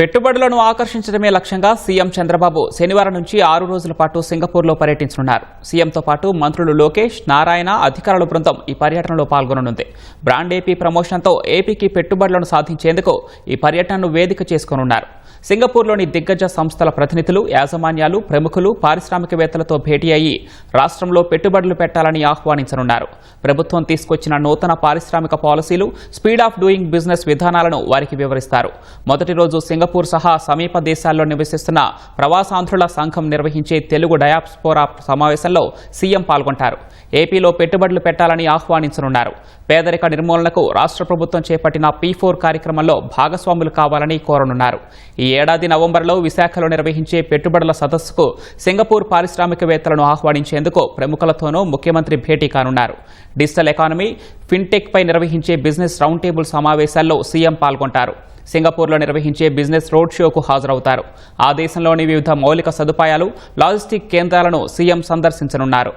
పెట్టుబడులను ఆకర్షించడమే లక్ష్యంగా సీఎం చంద్రబాబు శనివారం నుంచి ఆరు రోజుల పాటు సింగపూర్లో పర్యటించనున్నారు. సీఎంతో పాటు మంత్రులు లోకేష్ నారాయణ అధికారుల బృందం ఈ పర్యటనలో పాల్గొననుంది. బ్రాండ్ ఏపీ ప్రమోషన్తో ఏపీకి పెట్టుబడులను సాధించేందుకు ఈ పర్యటనను వేదిక చేసుకోనున్నారు. సింగపూర్లోని దిగ్గజ సంస్థల ప్రతినిధులు యాజమాన్యాలు ప్రముఖులు పారిశ్రామికవేత్తలతో భేటీ అయ్యి రాష్ట్రంలో పెట్టుబడులు పెట్టాలని ఆహ్వానించనున్నారు. ప్రభుత్వం తీసుకొచ్చిన నూతన పారిశ్రామిక పాలసీలు స్పీడ్ ఆఫ్ డూయింగ్ బిజినెస్ విధానాలను వారికి వివరిస్తారు. మొదటి రోజు సింగపూర్ సహా సమీప దేశాల్లో నివసిస్తున్న ప్రవాసాంధ్రుల సంఘం నిర్వహించే తెలుగు డయాస్పోరా సమావేశంలో సీఎం పాల్గొంటారు. ఏపీలో పెట్టుబడులు పెట్టాలని ఆహ్వానించనున్నారు. పేదరిక నిర్మూలనకు రాష్ట్ర ప్రభుత్వం చేపట్టిన పీ ఫోర్ కార్యక్రమంలో భాగస్వాములు కావాలని కోరనున్నారు. ఈ ఏడాది నవంబర్లో విశాఖలో నిర్వహించే పెట్టుబడుల సదస్సుకు సింగపూర్ పారిశ్రామికవేత్తలను ఆహ్వానించేందుకు ప్రముఖులతోనూ ముఖ్యమంత్రి భేటీ కానున్నారు. డిజిటల్ ఎకానమీ ఫిన్టెక్ పై నిర్వహించే బిజినెస్ రౌండ్ టేబుల్ సమావేశాల్లో సీఎం పాల్గొంటారు. సింగపూర్లో నిర్వహించే బిజినెస్ రోడ్ షోకు హాజరవుతారు. ఆ దేశంలోని వివిధ మౌలిక సదుపాయాలు లాజిస్టిక్ కేంద్రాలను సీఎం సందర్శించనున్నారు.